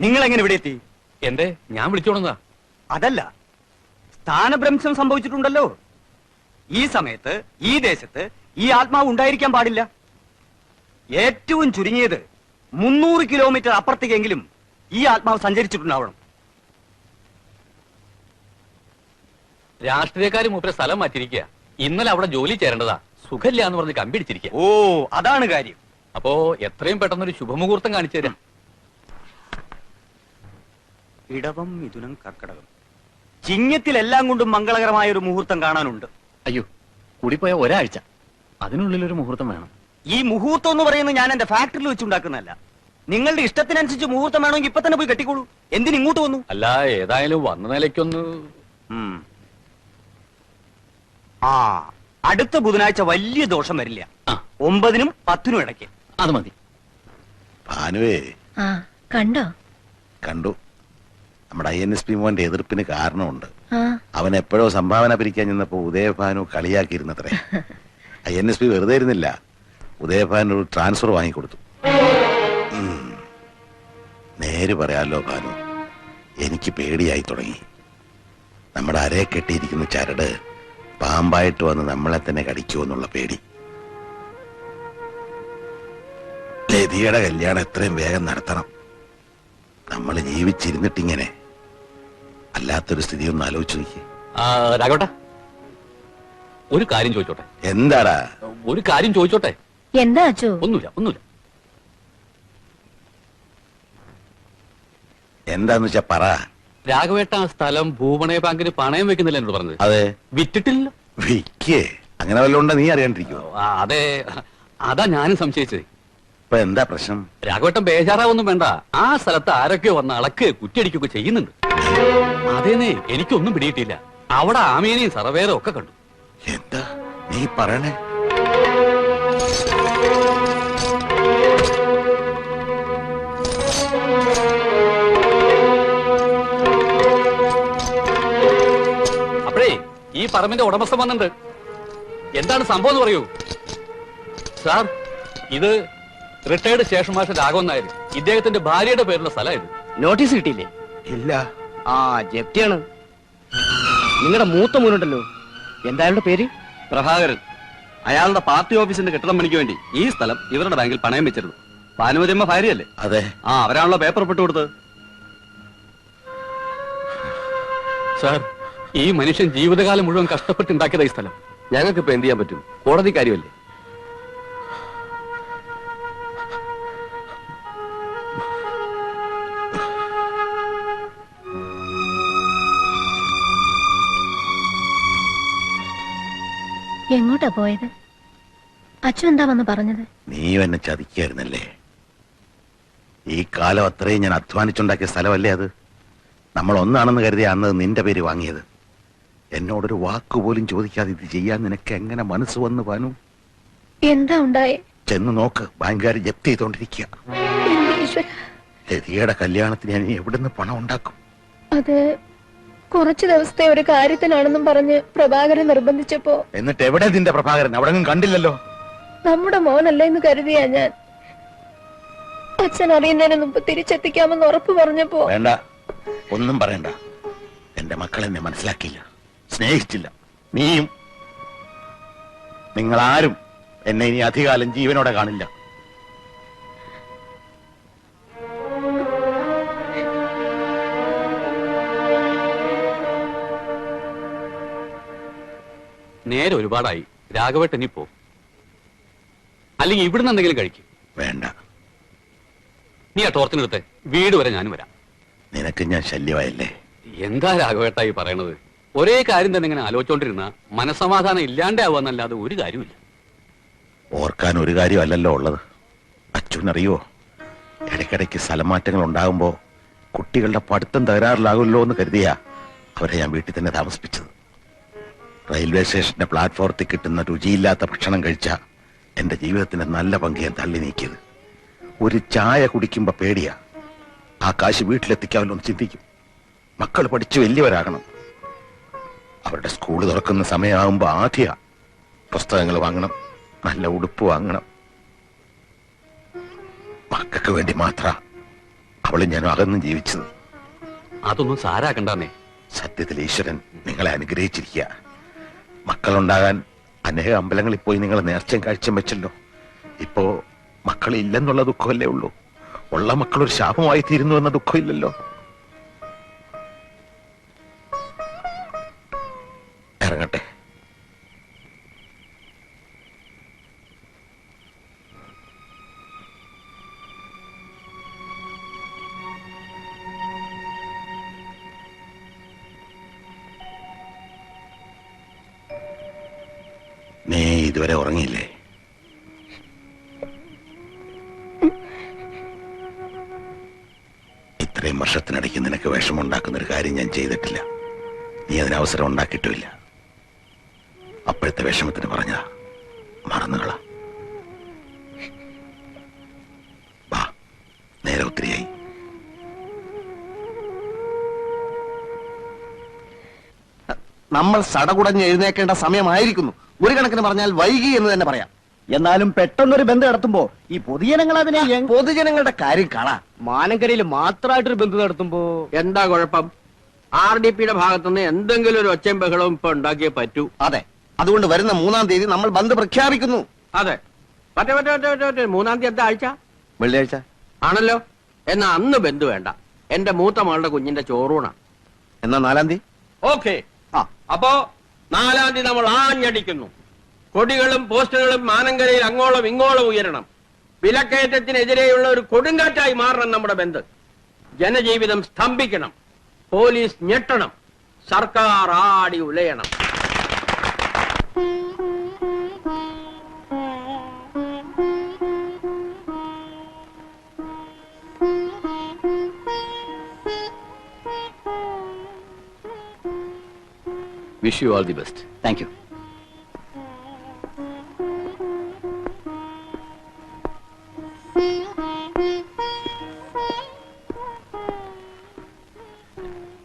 നിങ്ങൾ എങ്ങനെ ഇവിടെ എത്തി? എന്തേ? ഞാൻ വിളിച്ചോണെന്നാ അതല്ല. സ്ഥാനഭ്രംശം സംഭവിച്ചിട്ടുണ്ടല്ലോ. ഈ സമയത്ത് ഈ ദേശത്ത് ഈ ആത്മാവ് ഉണ്ടായിരിക്കാൻ പാടില്ല. ഏറ്റവും ചുരുങ്ങിയത് മുന്നൂറ് കിലോമീറ്റർ അപ്പുറത്തേക്കെങ്കിലും ഈ ആത്മാവ് സഞ്ചരിച്ചിട്ടുണ്ടാവണം. രാഷ്ട്രീയക്കാർ മൂപ്പരെ സ്ഥലം മാറ്റിയിരിക്കുക. ഇന്നലെ അവിടെ ജോലി ചേരേണ്ടതാ. സുഖമില്ല എന്ന് പറഞ്ഞ് കമ്പിടിച്ചിരിക്കുക. ഓ അതാണ് കാര്യം. അപ്പോ എത്രയും പെട്ടെന്നൊരു ശുഭമുഹൂർത്തം കാണിച്ചു തരാം. ഇടവം മിഥുനം കർക്കടകം. ചിങ്ങത്തിൽ എല്ലാം കൊണ്ടും മംഗളകരമായ ഒരു മുഹൂർത്തം കാണാനുണ്ട്. അയ്യോ കൂടിപ്പോയ ഒരാഴ്ച. അതിനുള്ളിൽ ഒരു മുഹൂർത്തം വേണം. ഈ മുഹൂർത്തം എന്ന് പറയുന്നത് ഞാൻ എന്റെ ഫാക്ടറിയിൽ വെച്ചുണ്ടാക്കുന്നതല്ല നിങ്ങളുടെ ഇഷ്ടത്തിനനുസരിച്ച് മുഹൂർത്തം വേണമെങ്കിൽ ഇപ്പൊ തന്നെ പോയി കെട്ടിക്കോളൂ. എന്തിന് ഇങ്ങോട്ട് വന്നു? അല്ല ഏതായാലും വന്ന നിലയ്ക്കൊന്ന് ആ അടുത്ത ബുധനാഴ്ച വലിയ ദോഷം വരില്ല. ഒമ്പതിനും പത്തിനും ഇടയ്ക്ക്. അത് മതി. ഭാനുവേ. ആ കണ്ടോ? കണ്ടു. നമ്മുടെ ഐ എൻ എസ് പി മോന്റെ എതിർപ്പിന് കാരണമുണ്ട്. അവൻ എപ്പോഴോ സംഭാവന പിരിക്കാൻ ചെന്നപ്പോ Udayabhanu കളിയാക്കിയിരുന്നത്രേ. I N S P വെറുതെ ഇരുന്നില്ല. ഉദയഭാനു ഒരു ട്രാൻസ്ഫർ വാങ്ങിക്കൊടുത്തു. ഉം. നേര് പറയാലോ ഭാനു എനിക്ക് പേടിയായി തുടങ്ങി. നമ്മുടെ അരയെ കെട്ടിയിരിക്കുന്ന ചരട് പാമ്പായിട്ട് വന്ന് നമ്മളെ തന്നെ കടിക്കൂ എന്നുള്ള പേടി. ലതിയുടെ കല്യാണം എത്രയും വേഗം നടത്തണം. നമ്മൾ ജീവിച്ചിരുന്നിട്ടിങ്ങനെ. അല്ലാത്തൊരു സ്ഥിതി ഒന്ന് ആലോചിച്ചു നോക്കി ആ, രാഘവട്ടാ. ഒരു കാര്യം ചോദിച്ചോട്ടെ. എന്താടാ? ഒരു കാര്യം ചോദിച്ചോട്ടെ. എന്താ അച്ചു? ഒന്നുമില്ല ഒന്നുമില്ല. എന്താന്ന് വെച്ചാ പറ. രാഘവേട്ട ആ സ്ഥലം ഭൂപണയ ബാങ്കിന് പണയം വെക്കുന്നില്ല എന്നോട് പറഞ്ഞത്. അതെ. വിറ്റിട്ടില്ല. വിക്കേ. അങ്ങനെ വല്ലതും ഉണ്ടോ നീ അറിയാണ്ടിരിക്കുവോ? അതെ. അതാ ഞാനും സംശയിച്ചത്. ഇപ്പൊ എന്താ പ്രശ്നം? രാഘവട്ടം ബേജാറാവൊന്നും വേണ്ട. ആ സ്ഥലത്ത് ആരൊക്കെ വന്ന് അളക്ക് കുറ്റിയടിക്കുകയൊക്കെ ചെയ്യുന്നുണ്ട്. അതേന്നേ എനിക്കൊന്നും പിടിയിട്ടില്ല. അവിടെ ആമേനെയും സർവേറും ഒക്കെ കണ്ടു. എന്താ? നീ പറയണേ. അപ്പോഴേ ഈ പറമ്പിന്റെ ഉടമസ്ഥൻ വന്നിട്ടുണ്ട്. എന്താണ് സംഭവം എന്ന് പറയൂ. സാർ ഇത് റിട്ടയർഡ് ശേഷം മാസ്റ്റർ രാഘവൻ നായർ. ഇദ്ദേഹത്തിന്റെ ഭാര്യയുടെ പേരുള്ള സ്ഥലം ഇത്. നോട്ടീസ് കിട്ടിയില്ലേ? ഇല്ല. ആ ജപ്തിയാണ്. നിങ്ങളുടെ മൂത്ത മോനുണ്ടല്ലോ. എന്തായാലും പേര്? പ്രഭാകരൻ. അയാളുടെ പാർട്ടി ഓഫീസിന്റെ കെട്ടിടം പണിക്ക് വേണ്ടി ഈ സ്ഥലം ഇവരുടെ ബാങ്കിൽ പണയം വെച്ചിരുന്നു. ഭാനുമതിയമ്മ ഭാര്യയല്ലേ? അതെ. ആ അവരാണല്ലോ പേപ്പർ ഒപ്പിട്ട് കൊടുത്തത്. സാർ ഈ മനുഷ്യൻ ജീവിതകാലം മുഴുവൻ കഷ്ടപ്പെട്ടുണ്ടാക്കിയതായി ഈ സ്ഥലം. ഞങ്ങൾക്ക് ഇപ്പൊ എന്ത് ചെയ്യാൻ പറ്റും? കോടതി കാര്യമല്ലേ? എങ്ങോട്ടാ പോയത്? അച്ഛൻ എന്താ വന്ന് പറഞ്ഞത്? നീ എന്നെ ചതിക്കായിരുന്നല്ലേ? ഈ കാലം അത്രയും ഞാൻ അധ്വാനിച്ചുണ്ടാക്കിയ സ്ഥലമല്ലേ അത്? നമ്മൾ ഒന്നാണെന്ന് കരുതി അന്ന് നിന്റെ പേര് വാങ്ങിയത്. എന്നോടൊരു വാക്കുപോലും ചോദിക്കാതെ ഇത് ചെയ്യാൻ നിനക്ക് എങ്ങനെ മനസ്സ് വന്നു പാനു എന്താ ഉണ്ടായേ? ചെന്ന് നോക്ക് ബാങ്കുകാർ ജപ്തി ചെയ്തോണ്ടിരിക്കുക ലതികയുടെ കല്യാണത്തിന് ഞാൻ എവിടുന്ന് പണം ഉണ്ടാക്കും? അത് കുറച്ചു ദിവസത്തെ ഒരു കാര്യത്തിനാണെന്നും പറഞ്ഞ് പ്രഭാകരൻ നിർബന്ധിച്ചപ്പോ എന്നിട്ട് എവിടെ നിന്റെ പ്രഭാകരൻ? അവിടെ കണ്ടില്ലല്ലോ. നമ്മുടെ മോനല്ല എന്ന് കരുതിയാ ഞാൻ. അച്ഛൻ അറിയുന്നതിന് മുമ്പ് തിരിച്ചെത്തിക്കാമെന്ന് ഉറപ്പ് പറഞ്ഞപ്പോ വേണ്ട. ഒന്നും പറയണ്ട. എന്റെ മക്കൾ എന്നെ മനസ്സിലാക്കിയില്ല. സ്നേഹിച്ചില്ല. നീയും നിങ്ങളാരും എന്നെ ഇനി അധികാലം ജീവനോടെ കാണില്ല. നേരെ ഒരുപാടായി. രാഘവേട്ടൻ ഇനി പോ. അല്ലെങ്കിൽ ഇവിടുന്ന് എന്തെങ്കിലും കഴിക്കും. വേണ്ട. നീ ആ ടോർച്ചിനെടുത്ത് വീട് വരെ ഞാനും വരാം. നിനക്ക് ഞാൻ ശല്യമായല്ലേ? എന്താ രാഘവേട്ടായി ഈ പറയണത്? ഒരേ കാര്യം തന്നെ ഇങ്ങനെ ആലോചിച്ചോണ്ടിരുന്ന മനസമാധാനം ഇല്ലാണ്ടാവുന്നല്ലാതെ ഒരു കാര്യമില്ല ഓർക്കാൻ ഒരു കാര്യമല്ലല്ലോ ഉള്ളത്. അച്ഛനറിയോ? ഇടയ്ക്കിടയ്ക്ക് സ്ഥലമാറ്റങ്ങൾ ഉണ്ടാകുമ്പോ കുട്ടികളുടെ പഠിത്തം തകരാറിലാകുമല്ലോ എന്ന് കരുതിയാ അവരെ ഞാൻ വീട്ടിൽ തന്നെ താമസിപ്പിച്ചത്. റെയിൽവേ സ്റ്റേഷന്റെ പ്ലാറ്റ്ഫോർത്തിൽ കിട്ടുന്ന രുചിയില്ലാത്ത ഭക്ഷണം കഴിച്ച എന്റെ ജീവിതത്തിന്റെ നല്ല പങ്കിയെ തള്ളി നീക്കിയത്. ഒരു ചായ കുടിക്കുമ്പോ പേടിയാ. ആ കാശ് വീട്ടിലെത്തിക്കാമല്ലോ എന്ന് ചിന്തിക്കും. മക്കൾ പഠിച്ചു വലിയവരാകണം. അവരുടെ സ്കൂൾ തുറക്കുന്ന സമയമാകുമ്പോ ആദ്യ പുസ്തകങ്ങൾ വാങ്ങണം നല്ല ഉടുപ്പ് വാങ്ങണം. മക്കൾക്ക് വേണ്ടി മാത്ര അവളും ഞാനും അകന്നും ജീവിച്ചത്. അതൊന്നും സാരാക്കണ്ടേ സത്യത്തിൽ ഈശ്വരൻ നിങ്ങളെ അനുഗ്രഹിച്ചിരിക്കുക മക്കളുണ്ടാകാൻ അനേക അമ്പലങ്ങളിൽ പോയി നിങ്ങൾ നേർച്ചയും കാഴ്ചയും വെച്ചല്ലോ. ഇപ്പോ മക്കളില്ലെന്നുള്ള ദുഃഖമല്ലേ ഉള്ളൂ? ഉള്ള മക്കൾ ഒരു ശാപമായി തീരുന്നു എന്ന ദുഃഖമില്ലല്ലോ. ഇറങ്ങട്ടെ. ഇതുവരെ ഉറങ്ങിയില്ലേ? ഇത്രയും വർഷത്തിനിടയ്ക്ക് നിനക്ക് വിഷമുണ്ടാക്കുന്ന ഒരു കാര്യം ഞാൻ ചെയ്തിട്ടില്ല. നീ അതിന് അവസരം ഉണ്ടാക്കിയിട്ടുമില്ല. അപ്പോഴത്തെ വിഷമത്തിന് പറഞ്ഞതാ. മറന്നുകള. നേരെ ഒത്തിരിയായി. നമ്മൾ സടകുടഞ്ഞ് എഴുന്നേക്കേണ്ട സമയമായിരിക്കുന്നു. ഒരു കണക്കിന് പറഞ്ഞാൽ വൈകി എന്ന് തന്നെ പറയാം. എന്നാലും പെട്ടെന്നൊരു ബന്ധം നടത്തുമ്പോ ഈ പൊതുജനങ്ങൾ അതിനെ എങ്- പൊതുജനങ്ങളുടെ കാര്യം കാണാം. മാനങ്കരയിൽ മാത്രമായിട്ടൊരു ബന്ധം നടത്തുമ്പോ എന്താ കുഴപ്പം? ആർ ഡി പിയുടെ ഭാഗത്തുനിന്ന് എന്തെങ്കിലും ഒരു ഒച്ചയും ബഹളവും ഇപ്പൊ ഉണ്ടാക്കിയേ പറ്റൂ. അതെ. അതുകൊണ്ട് വരുന്ന മൂന്നാം തീയതി നമ്മൾ ബന്ദ് പ്രഖ്യാപിക്കുന്നു. അതെ. പറ്റേ പറ്റേ പറ്റേ പറ്റേ പറ്റേ. മൂന്നാം തീയതി ആഴ്ച? വെള്ളിയാഴ്ച. ആണല്ലോ. എന്നാ അന്ന് ബന്ധു വേണ്ട. എന്റെ മൂത്ത മകളുടെ കുഞ്ഞിന്റെ ചോറൂണ. എന്നാ നാലാം തീയതി? ഓക്കെ. ആ. അപ്പോ നാലാം തീയതി നമ്മൾ ആഞ്ഞടിക്കുന്നു. കൊടികളും പോസ്റ്ററുകളും മാനങ്കരയിൽ അങ്ങോളം ഇങ്ങോളം ഉയരണം. വിലക്കയറ്റത്തിനെതിരെയുള്ള ഒരു കൊടുങ്കാറ്റായി മാറണം നമ്മുടെ ബന്ധ്. ജനജീവിതം സ്തംഭിക്കണം. പോലീസ് ഞെട്ടണം. സർക്കാർ ആടി ഉലയണം. Wish you all the best thank you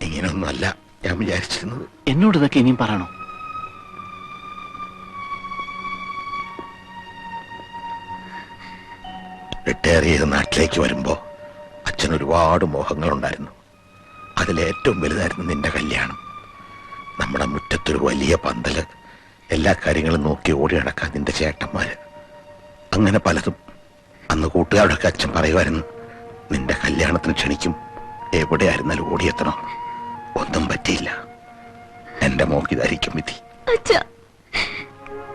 ഇങ്ങനെയൊന്നുമല്ല ഞാൻ വിചാരിച്ചിരുന്നത്. എന്നോട് ഇതൊക്കെ ഇനിയും പറയണോ? റിട്ടയർ ചെയ്ത് നാട്ടിലേക്ക് വരുമ്പോ അച്ഛൻ ഒരുപാട് മോഹങ്ങളുണ്ടായിരുന്നു. അതിലേറ്റവും വലുതായിരുന്നു നിന്റെ കല്യാണം. നമ്മുടെ വലിയ പന്തൽ. എല്ലാ കാര്യങ്ങളും നോക്കി ഓടി നടക്കാൻ നിന്റെ ചേട്ടന്മാര്. അങ്ങനെ പലതും അന്ന് കൂട്ടുകാരുടെയൊക്കെ അച്ഛൻ പറയുമായിരുന്നു നിന്റെ കല്യാണത്തിന് ക്ഷണിക്കും. എവിടെയായിരുന്നാലും ഓടിയെത്തണം. ഒന്നും പറ്റിയില്ല. എന്റെ മോക്കിതായിരിക്കും വിധി.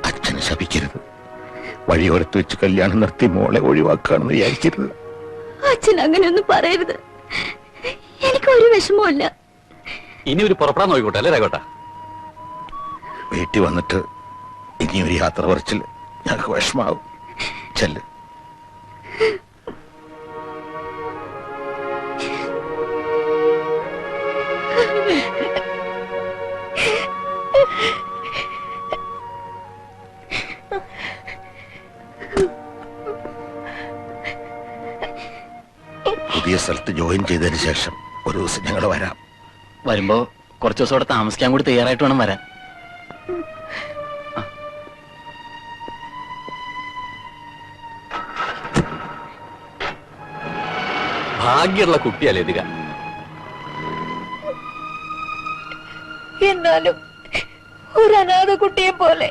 അച്ഛനെ ശപിക്കരുത്. വഴിയോരത്ത് വെച്ച് കല്യാണം നിർത്തി മോളെ ഒഴിവാക്കുകയാണെന്ന് വിചാരിക്കരുത്. അച്ഛൻ അങ്ങനെയൊന്നും പറയരുത്. എനിക്ക് ഒരു വിഷമമില്ല ഇനി ഒരു പുറപ്പെടാൻ നോക്കിക്കോട്ടെ അല്ലേ രാഘവട്ട? വീട്ടിൽ വന്നിട്ട് ഇനി ഒരു യാത്ര കുറച്ചിൽ ഞങ്ങൾക്ക് വിഷമാവും. ചെല്ല്. പുതിയ സ്ഥലത്ത് ജോയിൻ ചെയ്തതിന് ശേഷം ഒരു ദിവസം ഞങ്ങൾ വരാം. വരുമ്പോ കുറച്ചു ദിവസം അവിടെ താമസിക്കാൻ കൂടി തയ്യാറായിട്ട് വേണം വരാൻ. ഭാഗ്യമുള്ള കുട്ടിയല്ലേ എതിര എന്നാലും ഒരു അനാഥ കുട്ടിയെ പോലെ.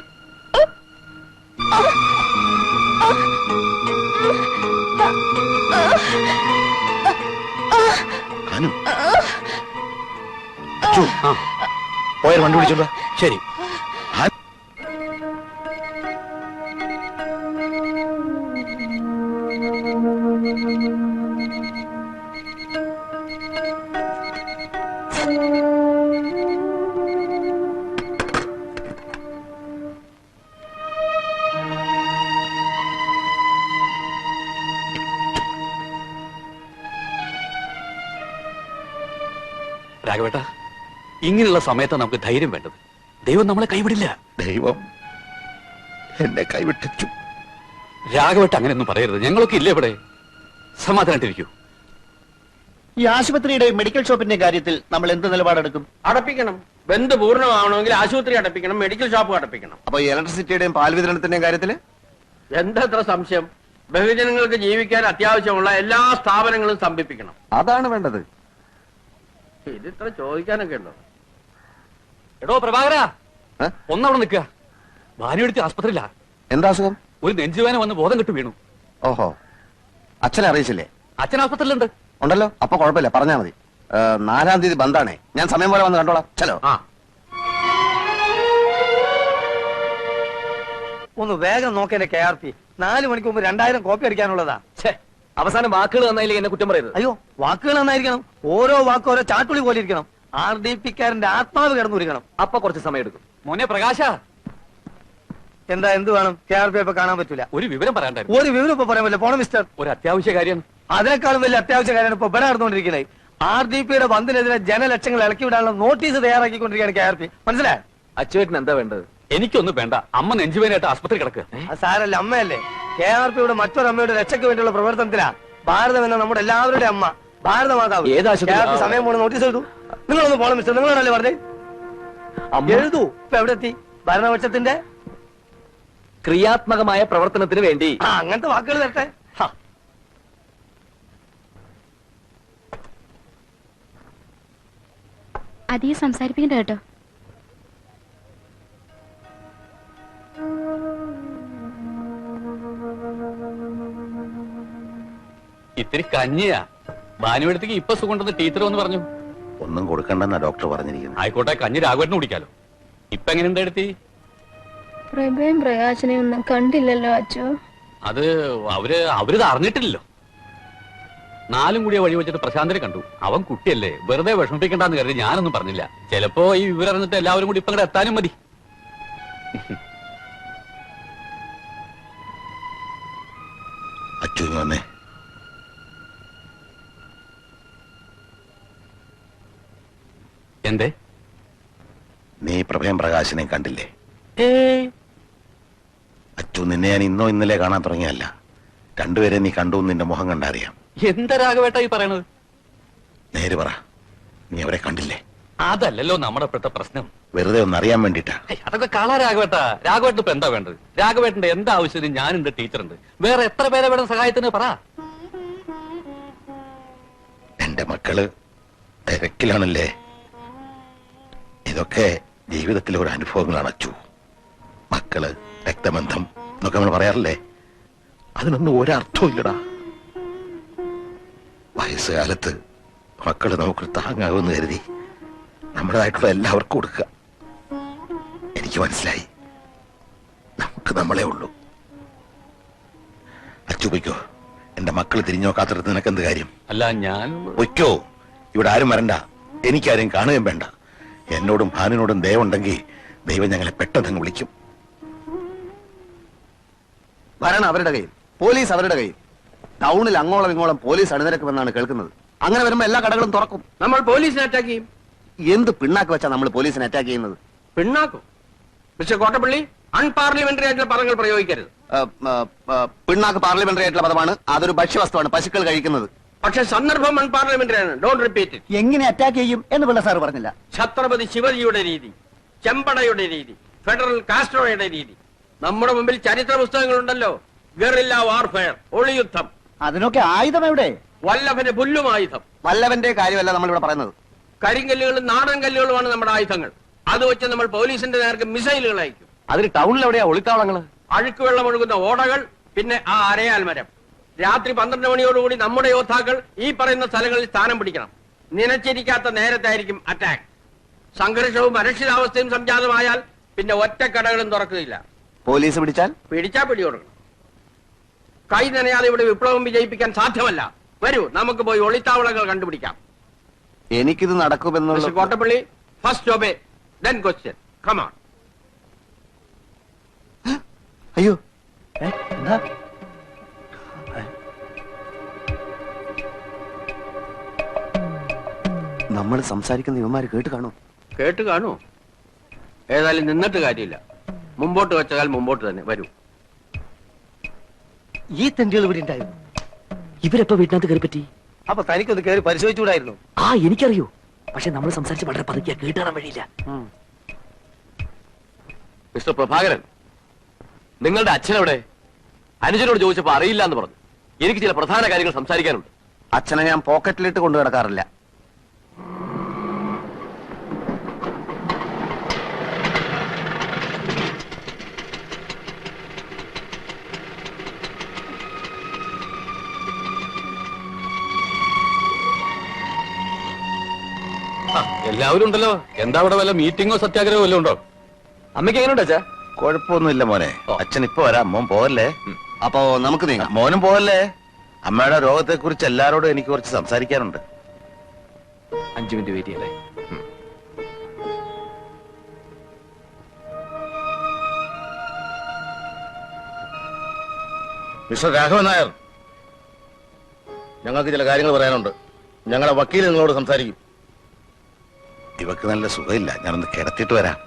പോയാൽ വണ്ടി വിളിച്ചോണ്ടോ ശരി. രാഘവേട്ട ഇങ്ങനെയുള്ള സമയത്ത് നമുക്ക് ധൈര്യം വേണ്ടത്. ദൈവം നമ്മളെ കൈവിടില്ല. ദൈവം എന്നെ കൈവിട്ടു രാഘവേട്ട അങ്ങനെയൊന്നും പറയരുത്. ഞങ്ങളൊക്കെ ഇല്ലേ ഇവിടെ? സമാധാനായിട്ടിരിക്കൂ ഈ ആശുപത്രിയുടെ മെഡിക്കൽ ഷോപ്പിന്റെ കാര്യത്തിൽ നമ്മൾ എന്ത് നിലപാടെടുക്കും? അടപ്പിക്കണം. ബന്ധ പൂർണമാവണമെങ്കിൽ ആശുപത്രി അടപ്പിക്കണം മെഡിക്കൽ ഷോപ്പ് അടപ്പിക്കണം. അപ്പൊ ഈ ഇലക്ട്രിസിറ്റിയുടെയും പാൽ വിതരണത്തിന്റെയും കാര്യത്തിൽ എന്താ അത്ര സംശയം? ബഹുജനങ്ങൾക്ക് ജീവിക്കാൻ അത്യാവശ്യമുള്ള എല്ലാ സ്ഥാപനങ്ങളും സ്തംഭിപ്പിക്കണം. അതാണ് വേണ്ടത്. ഇത് ഇത്ര ചോദിക്കാനൊക്കെ ഉണ്ടോ? എടോ പ്രഭാകര ഏ? ഒന്നവിടെ നിൽക്കുക. ഭാനുവെടുത്ത് ആസ്പത്രിയില്ല എന്താ അസുഖം? ഒരു നെഞ്ചുവേന വന്ന് ബോധം കെട്ട് വീണു. ഓഹോ. അച്ഛനെ അറിയിച്ചില്ലേ? അച്ഛൻ ആസ്പത്രിയിലുണ്ട്. ഉണ്ടല്ലോ അപ്പൊ കുഴപ്പമില്ല പറഞ്ഞാ മതി. ഏ, നാലാം തീയതി ബന്ധാണേ. ഞാൻ സമയം പോലെ വന്ന് കണ്ടോളാം. ചലോ. ആ. ഒന്ന് വേഗം നോക്കേണ്ട കെ ആർ പി നാല് മണിക്ക് മുമ്പ് രണ്ടായിരം കോപ്പി അടിക്കാനുള്ളതാ. അവസാനം വാക്കുകൾ നന്നായില്ലേ എന്നെ കുറ്റം പറയരുത്. അയ്യോ വാക്കുകൾ നന്നായിരിക്കണം. ഓരോ വാക്കും ഓരോ ചാട്ടുളി പോലെ ഇരിക്കണം. ആർ ഡി പിക്കാരന്റെ ആത്മാവ് കിടന്നുരിക്കണം അപ്പൊ കുറച്ച് സമയം എടുക്കും. മോനെ പ്രകാശ. എന്താ എന്ത് വേണം? കെ ആർ പി ഇപ്പൊ കാണാൻ പറ്റൂല. ഒരു വിവരം പറയാണ്ടായിരുന്നു. ഒരു വിവരം ഇപ്പൊ പറയാൻ പറ്റില്ല. പോണം മിസ്റ്റർ ഒരു അത്യാവശ്യ കാര്യം അതിനേക്കാളും വലിയ അത്യാവശ്യ കാര്യമാണ് ഇപ്പൊ ഇവിടെ നടന്നുകൊണ്ടിരിക്കുന്നത് ആർ ഡി പിയുടെ ബന്ധിനെതിരെ ജനലക്ഷങ്ങൾ ഇളക്കി വിടാനുള്ള നോട്ടീസ് തയ്യാറാക്കിക്കൊണ്ടിരിക്കുകയാണ് കെ ആർ പി മനസ്സിലായോ? അച്ചുവേട്ടൻ എന്താ വേണ്ടത്? എനിക്കൊന്നും വേണ്ട. അമ്മ നെഞ്ചുവേനായിട്ട് ആസ്പത്രി കിടക്കുക അത് സാരല്ല അമ്മയല്ലേ? കെ ആർ പിയുടെ മറ്റൊരു അമ്മയുടെ രക്ഷയ്ക്ക് വേണ്ടിയുള്ള പ്രവർത്തനത്തിലാ ഭാരതം എന്ന നമ്മുടെ എല്ലാവരുടെ അമ്മ ഭാരതമാതാവ് ഏത് ആശുപത്രി? KRP സമയം പോണ നോട്ടീസ് എഴുതൂ നിങ്ങളൊന്ന് പോണം മിസ്റ്റർ നിങ്ങളാണല്ലേ പറഞ്ഞേ? അമ്മ? എഴുതൂ ഇപ്പൊ എവിടെ എത്തി? ഭരണപക്ഷത്തിന്റെ? ക്രിയാത്മകമായ പ്രവർത്തനത്തിന് വേണ്ടി. ആ അങ്ങനത്തെ വാക്കുകൾ തരട്ടെ. ഹാ. അധികം സംസാരിപ്പിക്കണ്ട കേട്ടോ. ഇത്തിരി കഞ്ഞിയാ. ഭാനുവിടത്തേക്ക് ഇപ്പൊ സുഖമുണ്ടെന്ന് ടീച്ചർ വന്ന് പറഞ്ഞു. ഒന്നും കൊടുക്കണ്ടെന്നാ ഡോക്ടർ പറഞ്ഞിരിക്കുന്നത്. ആയിക്കോട്ടെ കഞ്ഞി രാഘവേട്ടന് കുടിക്കാലോ. ഇപ്പൊ എങ്ങനെ എടുത്തി? പ്രഭയും പ്രകാശനെയും ഒന്നും കണ്ടില്ലല്ലോ അച്ഛ അത് അവർ അവരിത് അറിഞ്ഞിട്ടില്ലല്ലോ. നാലും കൂടിയ വഴി വെച്ചിട്ട് പ്രശാന്തനെ കണ്ടു. അവൻ കുട്ടിയല്ലേ. വെറുതെ വിഷമിപ്പിക്കണ്ടെന്ന് കരുതി ഞാനൊന്നും പറഞ്ഞില്ല. ചിലപ്പോ ഈ വിവരം അറിഞ്ഞിട്ട് എല്ലാവരും കൂടി ഇപ്പൊ ഇങ്ങോട്ട് എത്താനും മതി. അച്ഛനെ വന്നേ. എന്തേ? നീ പ്രഭയം പ്രകാശനെ കണ്ടില്ലേ? അച്ചു നിന്നെ ഞാൻ ഇന്നോ ഇന്നലെ കാണാൻ തുടങ്ങിയല്ല രണ്ടുപേരെ നീ കണ്ടു നിന്റെ മുഖം കണ്ടറിയാം. എന്താ രാഘവേട്ട ഈ പറയണത്? നേര് പറ. നീ അവരെ കണ്ടില്ലേ? അതല്ലല്ലോ നമ്മുടെ ഇപ്പോഴത്തെ പ്രശ്നം. വെറുതെ ഒന്ന് അറിയാൻ വേണ്ടിട്ടാ ഹേയ്, അതൊക്കെ കള രാഘവേട്ട. രാഘവേട്ടൻ ഇപ്പൊ എന്താ വേണ്ടത്? രാഘവേട്ടന്റെ എന്താ ആവശ്യത്തിന് ഞാൻ എന്റെ ടീച്ചറുണ്ട്. വേറെ എത്ര പേരെ വേണം സഹായത്തിന് പറ. എന്റെ മക്കൾ തിരക്കിലാണല്ലേ? ഇതൊക്കെ ജീവിതത്തിലെ ഒരു അനുഭവങ്ങളാണ് അച്ചു. മക്കൾ രക്തബന്ധം എന്നൊക്കെ നമ്മൾ പറയാറില്ലേ? അതിനൊന്നും ഒരർത്ഥവും ഇല്ലടാ. വയസ്സുകാലത്ത് മക്കൾ നമുക്ക് താങ്ങാവുമെന്ന് കരുതി നമ്മുടേതായിട്ടുള്ള എല്ലാവർക്കും കൊടുക്കുക. എനിക്ക് മനസ്സിലായി. നമുക്ക് നമ്മളെ ഉള്ളൂ. അച്ചു പൊയ്ക്കോ. എന്റെ മക്കൾ തിരിഞ്ഞു നോക്കാത്തടത്ത് നിനക്ക് എന്ത് കാര്യം? അല്ല ഞാൻ പൊയ്ക്കോ. ഇവിടെ ആരും വരണ്ട. എനിക്കാരും കാണുകയും വേണ്ട. എന്നോടും ഭാനുവിനോടും ദയവുണ്ടെങ്കിൽ ദൈവം ഞങ്ങളെ പെട്ടെന്ന് അങ്ങ് വിളിക്കും. വരണം അവരുടെ കയ്യിൽ. പോലീസ് അവരുടെ കയ്യിൽ. ടൗണിൽ അങ്ങോളം ഇങ്ങോളം പോലീസ് അണിനിരക്കുമെന്നാണ് കേൾക്കുന്നത്. അങ്ങനെ വരുമ്പോ എല്ലാ കടകളും തുറക്കും. നമ്മൾ പോലീസിനെ അറ്റാക്ക് ചെയ്യും. എന്ത് പിണ്ണാക്ക് വെച്ചാ നമ്മൾ പോലീസിനെ അറ്റാക്ക് ചെയ്യുന്നത്? പിണ്ണാക്കും? മിസ്റ്റർ കോട്ടപ്പള്ളി അൺപാർലമെന്ററി ആയിട്ടുള്ള പദങ്ങൾ പ്രയോഗിക്കരുത്. പിണ്ണാക്ക് പാർലമെന്ററി ആയിട്ടുള്ള പദമാണ്. അതൊരു ഭക്ഷ്യവസ്തുവാണ്. പശുക്കൾ കഴിക്കുന്നത്. പക്ഷെ സന്ദർഭം അൺപാർലമെന്ററി ആണ് ഡോണ്ട് റിപ്പീറ്റ് എങ്ങനെ അറ്റാക്ക് ചെയ്യും എന്ന് പിള്ള സാർ പറഞ്ഞില്ല. ഛത്രപതി ശിവജിയുടെ രീതി ചെമ്പടയുടെ രീതി ഫെഡറൽ കാസ്ട്രോയുടെ രീതി. നമ്മുടെ മുമ്പിൽ ചരിത്ര പുസ്തകങ്ങളുണ്ടല്ലോ. Guerrilla warfare ഒളിയുദ്ധം. അതിനൊക്കെ ആയുധം എവിടെ? വല്ലഭന്റെ പുല്ലും ആയുധം. വല്ലഭന്റെ കാര്യമല്ല നമ്മൾ ഇവിടെ പറയുന്നത്. കരിങ്കല്ലുകളും നാടൻ കല്ലുകളുമാണ് നമ്മുടെ ആയുധങ്ങൾ. അത് വെച്ച് നമ്മൾ പോലീസിന്റെ നേർക്ക് മിസൈലുകൾ അയക്കും. അതിൽ ടൗണിൽ എവിടെയാ ഒളിത്താവളങ്ങൾ? അഴുക്കുവെള്ളം ഒഴുകുന്ന ഓടകൾ പിന്നെ ആ അരയാൽ മരം രാത്രി പന്ത്രണ്ട് മണിയോടുകൂടി നമ്മുടെ യോദ്ധാക്കൾ ഈ പറയുന്ന സ്ഥലങ്ങളിൽ സ്ഥാനം പിടിക്കണം. നനച്ചിരിക്കാത്ത നേരത്തായിരിക്കും അറ്റാക്ക് സംഘർഷവും അരക്ഷിതാവസ്ഥയും സംജാതമായാൽ പിന്നെ ഒറ്റ കടകളും തുറക്കുകയില്ല. പോലീസ് പിടിച്ചാൽ? പിടിച്ചാ പിടികൊടുക്കണം കൈ നനയാതെ ഇവിടെ വിപ്ലവം വിജയിപ്പിക്കാൻ സാധ്യമല്ല. വരൂ നമുക്ക് പോയി ഒളിത്താവളങ്ങൾ കണ്ടുപിടിക്കാം. എനിക്കിത് നടക്കുമെന്ന് നടക്കുമെന്നുള്ള Kottappally first obey then question come on അയ്യോ. എന്താ? നമ്മൾ സംസാരിക്കുന്ന ഇവന്മാര് കേട്ട് കാണോ കേട്ട് കാണൂ ഏതായാലും നിന്നിട്ട് കാര്യമില്ല. മുമ്പോട്ട് വെച്ചാൽ മുമ്പോട്ട് തന്നെ. വരൂ. ഈ തെണ്ടികൾ ഇവിടെ ഉണ്ടായിരുന്നു. ഇവരെപ്പോ വീട്ടിനകത്ത് കയറി പറ്റി? അപ്പൊ തനിക്കൊന്ന് കയറി പരിശോധിച്ചുകൂടായിരുന്നു? ആ എനിക്കറിയോ. പക്ഷെ നമ്മൾ സംസാരിച്ച് വളരെ പതുക്കിയ. കേട്ടാൻ വഴിയില്ല. മിസ്റ്റർ പ്രഭാകരൻ നിങ്ങളുടെ അച്ഛനെവിടെ? അനുജനോട് ചോദിച്ചപ്പോ അറിയില്ല എന്ന് പറഞ്ഞു. എനിക്ക് ചില പ്രധാന കാര്യങ്ങൾ സംസാരിക്കാനുണ്ട്. അച്ഛനെ ഞാൻ പോക്കറ്റിലിട്ട് കൊണ്ടു കിടക്കാറില്ല ആ, എല്ലാവരും ഉണ്ടല്ലോ. എന്താ അവിടെ വല്ല മീറ്റിംഗോ സത്യാഗ്രഹമോ വല്ലതും ഉണ്ടോ? അമ്മയ്ക്ക് എങ്ങനെയുണ്ട് അച്ഛാ? കുഴപ്പമൊന്നുമില്ല മോനെ. അച്ഛൻ ഇപ്പൊ വരാം. മോൻ പോവല്ലേ? അപ്പോ നമുക്ക് നീങ്ങാം. മോനും പോവല്ലേ? അമ്മയുടെ രോഗത്തെ കുറിച്ച് എല്ലാരോടും എനിക്ക് കുറച്ച് സംസാരിക്കാനുണ്ട്. അഞ്ചു മിനിറ്റ് വെയിറ്റ് ചെയ്യല്ലേ? മിസ്റ്റർ രാഘവൻ നായർ ഞങ്ങൾക്ക് ചില കാര്യങ്ങൾ പറയാനുണ്ട്. ഞങ്ങളുടെ വക്കീൽ നിങ്ങളോട് സംസാരിക്കും. ഇവക്ക് നല്ല സുഖമില്ല. ഞാനൊന്ന് കിടത്തിട്ട് വരാം.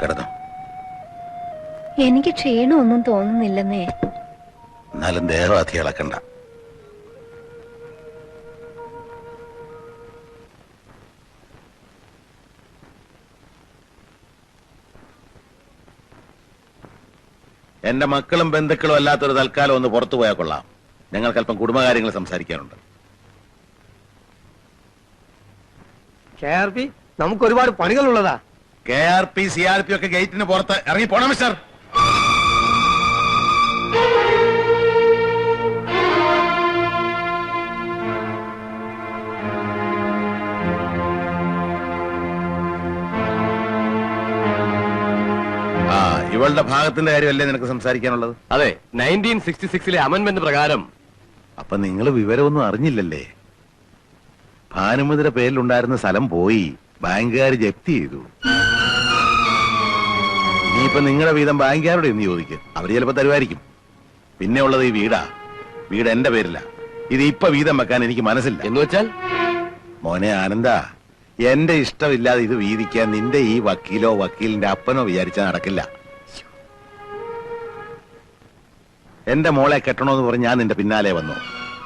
കിടന്നു? എനിക്ക് ക്ഷീണമൊന്നും തോന്നുന്നില്ലെന്നേ. എന്നാലും ദേഹവാധി ഇളക്കണ്ട. എന്റെ മക്കളും ബന്ധുക്കളും അല്ലാത്തൊരു തൽക്കാലം ഒന്ന് പുറത്തു പോയാൽ കൊള്ളാം. ഞങ്ങൾക്ക് അല്പം കുടുംബകാര്യങ്ങൾ സംസാരിക്കാനുണ്ട്. കെ ആർ പി നമുക്ക് ഒരുപാട് പണികളുള്ളതാ. K R P C R P ഒക്കെ ഗേറ്റിന് പുറത്ത് ഇറങ്ങി പോണം മിസ്റ്റർ. ആ ഇവളുടെ ഭാഗത്തിന്റെ കാര്യമല്ലേ നിനക്ക് സംസാരിക്കാനുള്ളത്? അതെ നയന്റീൻ സിക്സ്റ്റി സിക്സിലെ അമൻമെന്റ് പ്രകാരം അപ്പൊ നിങ്ങൾ വിവരമൊന്നും അറിഞ്ഞില്ലല്ലേ? ഭാനുമതിയുടെ പേരിലുണ്ടായിരുന്ന സ്ഥലം പോയി ബാങ്കുകാർ ജപ്തി ചെയ്തു. ഇനിയിപ്പൊ നിങ്ങളുടെ വീതം ബാങ്കുകാരോട് എന്ന് ചോദിക്കും. അവർ ചിലപ്പോ തരുമായിരിക്കും. പിന്നെ ഉള്ളത് ഈ വീടാ. വീട് എന്റെ പേരില. ഇത് ഇപ്പൊ വീതം വെക്കാൻ എനിക്ക് മനസ്സില്ല. എന്ന് വെച്ചാൽ? മോനെ ആനന്ദ എന്റെ ഇഷ്ടമില്ലാതെ ഇത് വീതിക്കാൻ നിന്റെ ഈ വക്കീലോ വക്കീലിന്റെ അപ്പനോ വിചാരിച്ചാൽ നടക്കില്ല. എന്റെ മോളെ കെട്ടണമെന്ന് പറഞ്ഞ് ഞാൻ നിന്റെ പിന്നാലെ വന്നു.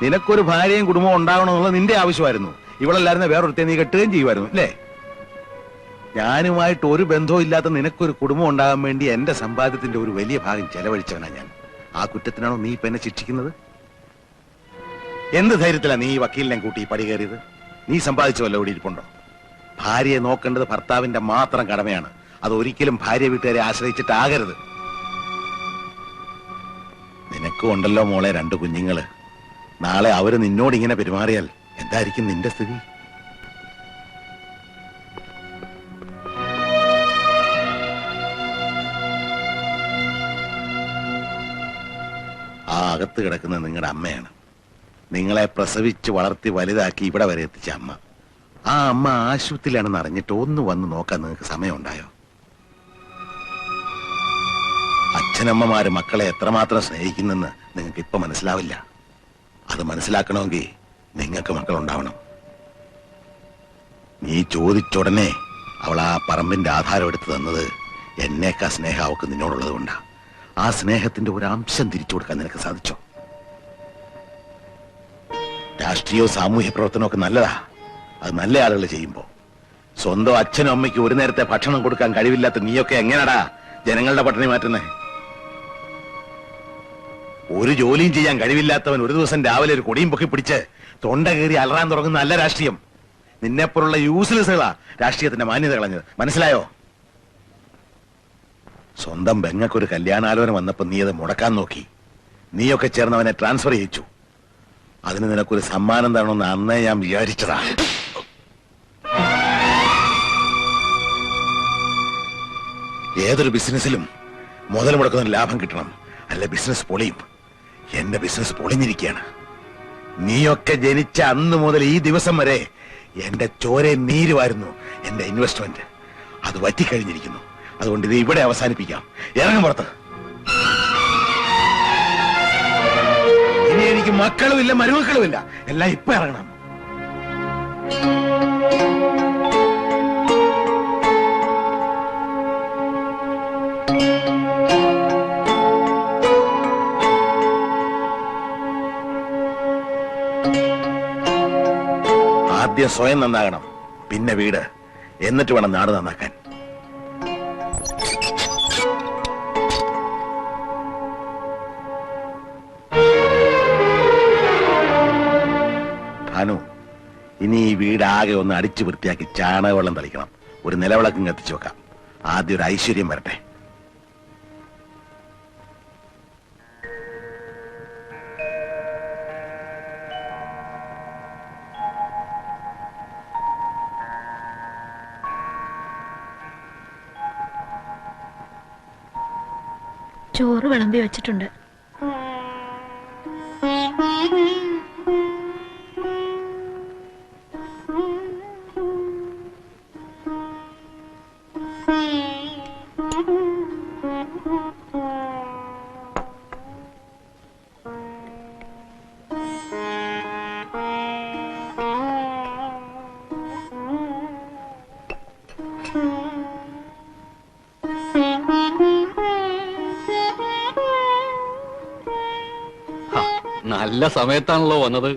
നിനക്കൊരു ഭാര്യയും കുടുംബവും ഉണ്ടാകണമെന്നുള്ള നിന്റെ ആവശ്യമായിരുന്നു. ഇവളല്ലായിരുന്ന വേറൊരുത്തെ നീ കെട്ടുകയും ചെയ്യുമായിരുന്നു അല്ലേ? ഞാനുമായിട്ട് ഒരു ബന്ധവും ഇല്ലാത്ത നിനക്കൊരു കുടുംബം ഉണ്ടാകാൻ വേണ്ടി എന്റെ സമ്പാദ്യത്തിന്റെ ഒരു വലിയ ഭാഗം ചെലവഴിച്ചവനാ ഞാൻ. ആ കുറ്റത്തിനാണോ നീ ഇപ്പൊ എന്നെ ശിക്ഷിക്കുന്നത്? എന്ത് ധൈര്യത്തിലാ നീ ഈ വക്കീലിനെ കൂട്ടി പടി കയറിയത്? നീ സമ്പാദിച്ചുവല്ലോ ഇവിടെ ഇരിപ്പുണ്ടോ? ഭാര്യയെ നോക്കേണ്ടത് ഭർത്താവിന്റെ മാത്രം കടമയാണ്. അത് ഒരിക്കലും ഭാര്യ വീട്ടുകാരെ ആശ്രയിച്ചിട്ടാകരുത്. നിനക്കും ഉണ്ടല്ലോ മോളെ രണ്ട് കുഞ്ഞുങ്ങൾ. നാളെ അവർ നിന്നോട് ഇങ്ങനെ പെരുമാറിയാൽ എന്തായിരിക്കും നിന്റെ സ്ഥിതി? ആ അകത്ത് കിടക്കുന്ന നിങ്ങളുടെ അമ്മയാണ്. നിങ്ങളെ പ്രസവിച്ച് വളർത്തി വലുതാക്കി ഇവിടെ വരെ എത്തിച്ച അമ്മ. ആ അമ്മ ആശുപത്രിയിലാണെന്ന് അറിഞ്ഞിട്ട് ഒന്ന് വന്ന് നോക്കാൻ നിങ്ങൾക്ക് സമയമുണ്ടായോ? അച്ഛനമ്മമാര് മക്കളെ എത്രമാത്രം സ്നേഹിക്കുന്നെന്ന് നിങ്ങൾക്ക് ഇപ്പൊ മനസ്സിലാവില്ല. അത് മനസ്സിലാക്കണമെങ്കിൽ നിങ്ങൾക്ക് മക്കളുണ്ടാവണം. നീ ചോദിച്ചുടനെ അവൾ ആ പറമ്പിന്റെ ആധാരം എടുത്ത് തന്നത് എന്നേക്കാ സ്നേഹം അവൾക്ക് നിന്നോടുള്ളത് കൊണ്ടാ. ആ സ്നേഹത്തിന്റെ ഒരു അംശം തിരിച്ചു കൊടുക്കാൻ നിനക്ക് സാധിച്ചോ? രാഷ്ട്രീയവും സാമൂഹ്യ പ്രവർത്തനമൊക്കെ നല്ലതാ. അത് നല്ല ആളുകൾ ചെയ്യുമ്പോ. സ്വന്തം അച്ഛനും അമ്മയ്ക്ക് ഒരു നേരത്തെ ഭക്ഷണം കൊടുക്കാൻ കഴിവില്ലാത്ത നീയൊക്കെ എങ്ങനെടാ ജനങ്ങളുടെ പട്ടിണി മാറ്റുന്നേ? ഒരു ജോലിയും ചെയ്യാൻ കഴിവില്ലാത്തവൻ ഒരു ദിവസം രാവിലെ ഒരു കൊടിയും പൊക്കി പിടിച്ച് തൊണ്ട കയറി അലറാൻ തുടങ്ങുന്ന നല്ല രാഷ്ട്രീയം. നിന്നെപ്പോലുള്ള യൂസ്ലെസ്സുകളാ രാഷ്ട്രീയത്തിന്റെ മാന്യത കളഞ്ഞത്. മനസ്സിലായോ? സ്വന്തം ബെങ്ങക്കൊരു കല്യാണാലോചന വന്നപ്പോ നീ അത് മുടക്കാൻ നോക്കി. നീയൊക്കെ ചേർന്ന് അവനെ ട്രാൻസ്ഫർ ചെയ്യിച്ചു. അതിന് നിനക്കൊരു സമ്മാനം തരണമെന്ന് അന്നേ ഞാൻ വിചാരിച്ചതാ. ഏതൊരു ബിസിനസ്സിലും മുതൽ മുടക്കുന്ന ലാഭം കിട്ടണം. അല്ല ബിസിനസ് പൊളിയും. എന്റെ ബിസിനസ് പൊളിഞ്ഞിരിക്കുകയാണ് നീയൊക്കെ ജനിച്ച അന്ന് മുതൽ ഈ ദിവസം വരെ എന്റെ ചോരെ നീരുമായിരുന്നു എന്റെ ഇൻവെസ്റ്റ്മെന്റ് അത് വറ്റിക്കഴിഞ്ഞിരിക്കുന്നു. അതുകൊണ്ട് ഇത് ഇവിടെ അവസാനിപ്പിക്കാം. ഇറങ്ങും പുറത്ത്. ഇനി എനിക്ക് മക്കളുമില്ല മരുമക്കളുമില്ല. എല്ലാം ഇപ്പൊ ഇറങ്ങണം. ആദ്യം സ്വയം നന്നാകണം. പിന്നെ വീട്. എന്നിട്ട് വേണം നാട് നന്നാക്കാൻ. ഭാനു ഇനി ഈ വീടാകെ ഒന്ന് അടിച്ചു വൃത്തിയാക്കി ചാണകവെള്ളം തളിക്കണം. ഒരു നിലവിളക്കും കത്തിച്ചു വെക്കാം. ആദ്യം ഒരു ഐശ്വര്യം വരട്ടെ. ചോറ് വിളമ്പി വെച്ചിട്ടുണ്ട്. സമയത്താണല്ലോ വന്നത്.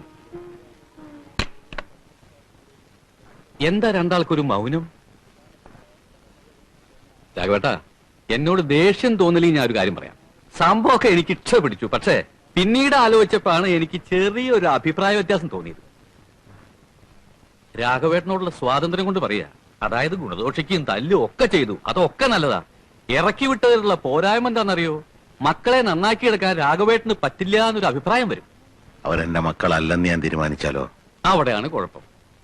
എന്താ രണ്ടാൾക്കൊരു മൗനം? രാഘവേട്ടാ എന്നോട് ദേഷ്യം തോന്നലി ഞാൻ ഒരു കാര്യം പറയാം. സംഭവമൊക്കെ എനിക്ക് ഇഷ്ട പിടിച്ചു പക്ഷേ പിന്നീട് ആലോചിച്ചപ്പോഴാണ് എനിക്ക് ചെറിയൊരു അഭിപ്രായ വ്യത്യാസം തോന്നിയത്. രാഘവേട്ടനോടുള്ള സ്വാതന്ത്ര്യം കൊണ്ട് പറയാ അതായത് ഗുണദോഷിക്കുകയും തല്ലും ഒക്കെ ചെയ്തു അതൊക്കെ നല്ലതാ. ഇറക്കി വിട്ടതിലുള്ള പോരായ്മ എന്താണെന്നറിയോ? മക്കളെ നന്നാക്കിയെടുക്കാൻ രാഘവേട്ടന് പറ്റില്ല എന്നൊരു അഭിപ്രായം വരും. അവരെന്റെ മക്കളല്ലെന്ന് ഞാൻ തീരുമാനിച്ചാലോ? അവിടെയാണ് കുഴപ്പം.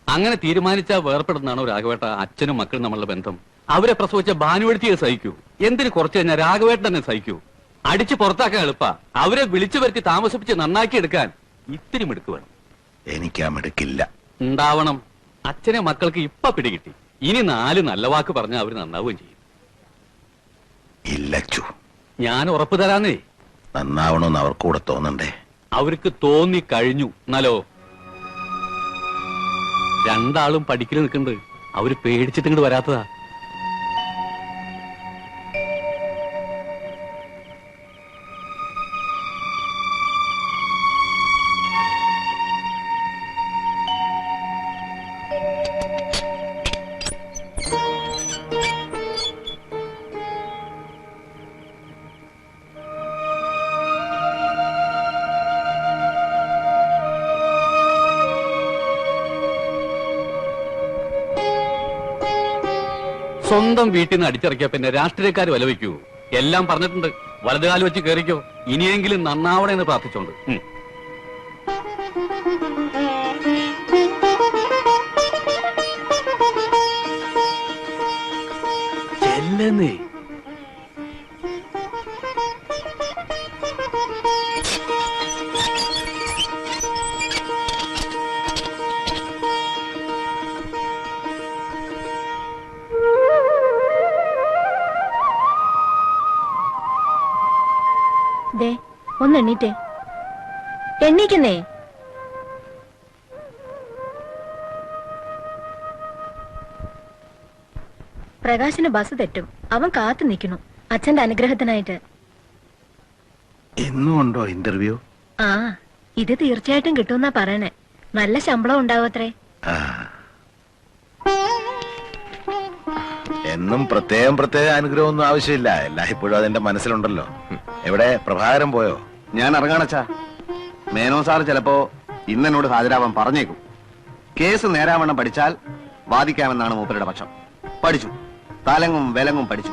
അങ്ങനെ തീരുമാനിച്ചാൽ വേർപ്പെടുന്നതാണ് രാഘവേട്ട അച്ഛനും മക്കളും നമ്മളുടെ ബന്ധം. അവരെ പ്രസവിച്ച ഭാനുവെടുത്തിയെ സഹിക്കൂ. എന്തിന് കുറച്ചു കഴിഞ്ഞാൽ രാഘവേട്ടൻ തന്നെ സഹിക്കൂ. അടിച്ച് പുറത്താക്കാൻ എളുപ്പ. അവരെ വിളിച്ചു വരുത്തി താമസിപ്പിച്ച് നന്നാക്കി എടുക്കാൻ ഇത്തിരി മിടുക്ക് വേണം. എനിക്ക് ആ മിടുക്കില്ല. ഉണ്ടാവണം. അച്ഛനെ മക്കൾക്ക് ഇപ്പൊ പിടികിട്ടി. ഇനി നാല് നല്ല വാക്ക് പറഞ്ഞാൽ അവർ നന്നാവുകയും ചെയ്യും. ഇല്ലച്ചു ഞാൻ ഉറപ്പ് തരാന്നേ. നന്നാവണമെന്ന് അവർക്കൂടെ തോന്നണ്ടേ? അവർക്ക് തോന്നി കഴിഞ്ഞു. എന്നാലോ? രണ്ടാളും പഠിക്കൽ നിൽക്കുന്നുണ്ട് അവർ പേടിച്ചിട്ട് ഇങ്ങോട്ട് വരാത്തതാ. വീട്ടിൽ നിന്ന് അടിച്ചിറക്കിയ പിന്നെ രാഷ്ട്രീയക്കാർ വലവയ്ക്കൂ. എല്ലാം പറഞ്ഞിട്ടുണ്ട്. വലതുകാലം വെച്ച് കയറിക്കോ ഇനിയെങ്കിലും നന്നാവണേ എന്ന് പ്രാർത്ഥിച്ചോണ്ട്. എല്ലേ ചെല്ലുന്നേ. ഒന്ന് എണ്ണീറ്റേ എണ്ണീക്കുന്നേ പ്രകാശിന് ബസ് തെറ്റും. അവൻ കാത്തു നിൽക്കുന്നു. അച്ഛന്റെ അനുഗ്രഹത്തിനായിട്ട്. എന്നുണ്ടോ ഇന്റർവ്യൂ ആ ഇത് തീർച്ചയായിട്ടും കിട്ടുമെന്നാ പറയണേ. നല്ല ശമ്പളം ഉണ്ടാവത്രേ. എന്നും പ്രത്യേകം പ്രത്യേക അനുഗ്രഹമൊന്നും ആവശ്യമില്ല. എല്ലായ്പ്പോഴും അതെന്റെ മനസ്സിലുണ്ടല്ലോ. എവിടെ? പ്രഭാകരം പോയോ? ഞാൻ ഇറങ്ങണച്ചാ മേനോ സാർ ചിലപ്പോ ഇന്നെന്നോട് ഹാജരാവാൻ പറഞ്ഞേക്കും. കേസ് നേരാവണ്ണം പഠിച്ചാൽ വാദിക്കാമെന്നാണ് മൂപ്പരുടെ പക്ഷം. പഠിച്ചു. തലങ്ങും വിലങ്ങും പഠിച്ചു.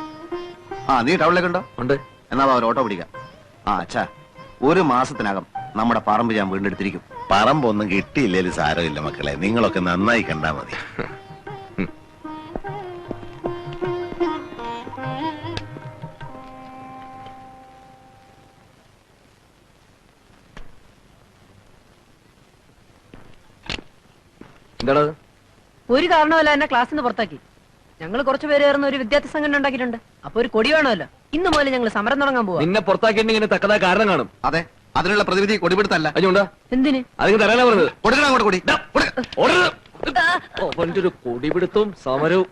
ആ നീ ടൗണിലേക്കുണ്ടോ ഉണ്ട്? എന്നാ അവർ ഓട്ടോ പിടിക്കാം. ആ അച്ഛാ ഒരു മാസത്തിനകം നമ്മുടെ പറമ്പ് ഞാൻ വീണ്ടെടുത്തിരിക്കും. പറമ്പൊന്നും കിട്ടിയില്ലേലും സാരമില്ല മക്കളെ. നിങ്ങളൊക്കെ നന്നായി കണ്ടാ മതി. എന്താണ് ഒരു കാരണമല്ല എന്നെ ക്ലാസ്സിൽ നിന്ന് പുറത്താക്കി. ഞങ്ങൾ കുറച്ചു പേര് ചേർന്ന് ഒരു വിദ്യാർത്ഥി സംഘടന ഉണ്ടാക്കിയിട്ടുണ്ട്. അപ്പൊ ഒരു കൊടി വേണമല്ലോ. ഇന്ന് മുതൽ ഞങ്ങൾ സമരം തുടങ്ങാൻ പോവാ. നിന്നെ പുറത്താക്കിയിട്ടുണ്ടെങ്കിൽ തക്കതായ കാരണം കാണും. അതെ അതിനുള്ള പ്രതിവിധി കൊടിപിടുത്തല്ല. അഞ്ഞുണ്ടാ എന്തിന്? അതിന് തരാനാ പറഞ്ഞത്. കൊടുക്കണം അങ്ങോട്ട് കൊടി. അവന്റെ ഒരു കൊടിപിടുത്തവും സമരവും.